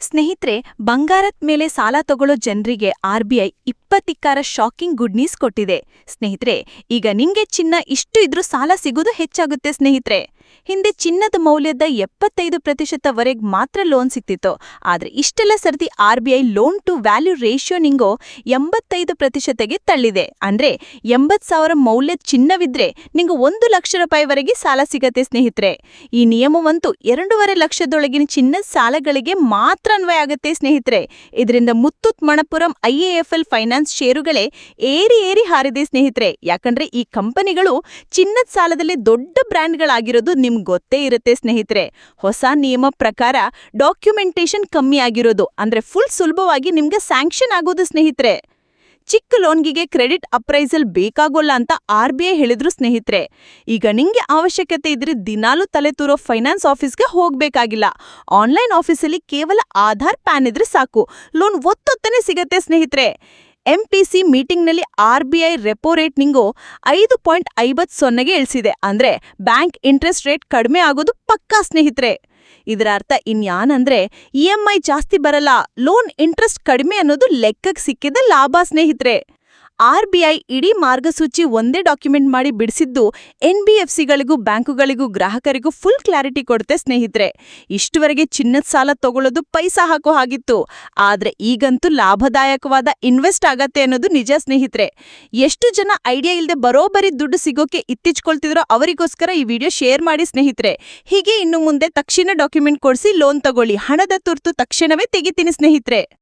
ಸ್ನೇಹಿತರೆ ಬಂಗಾರದ್ ಮೇಲೆ ಸಾಲ ತಗೊಳ್ಳೋ ಜನರಿಗೆ ಆರ್ಬಿಐ ಇಪ್ಪತ್ತಿಕ್ಕಾರ ಶಾಕಿಂಗ್ ಗುಡ್ ನ್ಯೂಸ್ ಕೊಟ್ಟಿದೆ. ಸ್ನೇಹಿತರೆ, ಈಗ ನಿಂಗೆ ಚಿನ್ನ ಇಷ್ಟು ಇದ್ರೂ ಸಾಲ ಸಿಗೋದು ಹೆಚ್ಚಾಗುತ್ತೆ ಸ್ನೇಹಿತರೆ. ಹಿಂದೆ ಚಿನ್ನದ ಮೌಲ್ಯದ ಎಪ್ಪತ್ತೈದು ಪ್ರತಿಶತವರೆಗೆ ಮಾತ್ರ ಲೋನ್ ಸಿಗ್ತಿತ್ತು. ಆದ್ರೆ ಇಷ್ಟೆಲ್ಲ ಸರ್ತಿ RBI loan to value ratio ನಿಂಗೋ ಎಂಬತ್ತೈದು ಪ್ರತಿಶತಗೆ ತಳ್ಳಿದೆ. ಅಂದ್ರೆ ಎಂಬತ್ ಸಾವಿರ ಮೌಲ್ಯದ ಚಿನ್ನವಿದ್ರೆ ನಿಂಗೆ ಒಂದು ಲಕ್ಷ ರೂಪಾಯಿವರೆಗೆ ಸಾಲ ಸಿಗತ್ತೆ ಸ್ನೇಹಿತರೆ. ಈ ನಿಯಮವಂತೂ ಎರಡೂವರೆ ಲಕ್ಷದೊಳಗಿನ ಚಿನ್ನದ ಸಾಲಗಳಿಗೆ ಮಾತ್ರ ಅನ್ವಯ ಆಗುತ್ತೆ ಸ್ನೇಹಿತರೆ. ಇದರಿಂದ ಮುತ್ತೂತ್ ಮಣಪುರಂ ಐಎಎಫ್ಎಲ್ ಫೈನಾನ್ಸ್ ಷೇರುಗಳೇ ಏರಿ ಏರಿ ಹಾರಿದೆ ಸ್ನೇಹಿತರೆ. ಯಾಕಂದ್ರೆ ಈ ಕಂಪನಿಗಳು ಚಿನ್ನದ ಸಾಲದಲ್ಲಿ ದೊಡ್ಡ ಬ್ರ್ಯಾಂಡ್ಗಳಾಗಿರೋದು ನಿಮ್ ಗೊತ್ತೇ ಇರುತ್ತೆ ಸ್ನೇಹಿತರೆ. ಹೊಸ ನಿಯಮ ಪ್ರಕಾರ ಡಾಕ್ಯುಮೆಂಟೇಶನ್ ಕಮ್ಮಿ ಆಗಿರೋದು, ಅಂದ್ರೆ ಫುಲ್ ಸುಲಭವಾಗಿ ನಿಮ್ಗೆ ಸ್ಯಾಂಕ್ಷನ್ ಆಗೋದು ಸ್ನೇಹಿತರೆ. ಚಿಕ್ಕ ಲೋನ್ಗಿಗೆ ಕ್ರೆಡಿಟ್ ಅಪ್ರೈಸಲ್ ಬೇಕಾಗೋಲ್ಲ ಅಂತ ಆರ್ ಬಿ ಐ ಹೇಳಿದ್ರು ಸ್ನೇಹಿತರೆ. ಈಗ ನಿಂಗೆ ಅವಶ್ಯಕತೆ ಇದ್ರೆ ದಿನಾಲೂ ತಲೆ ತೂರೋ ಫೈನಾನ್ಸ್ ಆಫೀಸ್ಗೆ ಹೋಗ್ಬೇಕಾಗಿಲ್ಲ. ಆನ್ಲೈನ್ ಆಫೀಸಲ್ಲಿ ಕೇವಲ ಆಧಾರ್ ಪ್ಯಾನ್ ಇದ್ರೆ ಸಾಕು. ಲೋನ್ ಒತ್ತೊತ್ತನೆ ಸಿಗತ್ತೆ ಸ್ನೇಹಿತರೆ. MPC ಮೀಟಿಂಗ್ನಲ್ಲಿ R B I repo rate ನಿಂಗು ಐದು ಪಾಯಿಂಟ್ ಐವತ್ ಸೊನ್ನೆಗೆ ಇಳಿಸಿದೆ. ಅಂದ್ರೆ ಬ್ಯಾಂಕ್ ಇಂಟ್ರೆಸ್ಟ್ ರೇಟ್ ಕಡಿಮೆ ಆಗೋದು ಪಕ್ಕಾ ಸ್ನೇಹಿತರೆ. ಇದರ ಅರ್ಥ ಇನ್ಯಾನಂದ್ರೆ ಇ ಎಂ ಐ ಜಾಸ್ತಿ ಬರಲ್ಲ. ಲೋನ್ ಇಂಟ್ರೆಸ್ಟ್ ಕಡಿಮೆ ಅನ್ನೋದು ಲೆಕ್ಕಕ್ಕೆ ಸಿಕ್ಕಿದ ಲಾಭ ಸ್ನೇಹಿತರೆ. ಆರ್ ಬಿ ಐ ಇಡೀ ಮಾರ್ಗಸೂಚಿ ಒಂದೇ ಡಾಕ್ಯುಮೆಂಟ್ ಮಾಡಿ ಬಿಡಿಸಿದ್ದು ಎನ್ ಬಿ ಎಫ್ ಸಿಗಳಿಗೂ ಬ್ಯಾಂಕುಗಳಿಗೂ ಗ್ರಾಹಕರಿಗೂ ಫುಲ್ ಕ್ಲಾರಿಟಿ ಕೊಡುತ್ತೆ ಸ್ನೇಹಿತರೆ. ಇಷ್ಟುವರೆಗೆ ಚಿನ್ನದ ಸಾಲ ತಗೊಳ್ಳೋದು ಪೈಸಾ ಹಾಕೋ ಹಾಗಿತ್ತು. ಆದ್ರೆ ಈಗಂತೂ ಲಾಭದಾಯಕವಾದ ಇನ್ವೆಸ್ಟ್ ಆಗತ್ತೆ ಅನ್ನೋದು ನಿಜ ಸ್ನೇಹಿತರೆ. ಎಷ್ಟು ಜನ ಐಡಿಯಾ ಇಲ್ಲದೆ ಬರೋಬರಿ ದುಡ್ಡು ಸಿಗೋಕೆ ಇತ್ತಿಚ್ಕೊಳ್ತಿದ್ರೋ ಅವರಿಗೋಸ್ಕರ ಈ ವಿಡಿಯೋ ಶೇರ್ ಮಾಡಿ ಸ್ನೇಹಿತರೆ. ಹೀಗೆ ಇನ್ನು ಮುಂದೆ ತಕ್ಷಣ ಡಾಕ್ಯುಮೆಂಟ್ ಕೊಡಿಸಿ ಲೋನ್ ತಗೊಳ್ಳಿ. ಹಣದ ತುರ್ತು ತಕ್ಷಣವೇ ತೆಗಿತೀನಿ ಸ್ನೇಹಿತರೆ.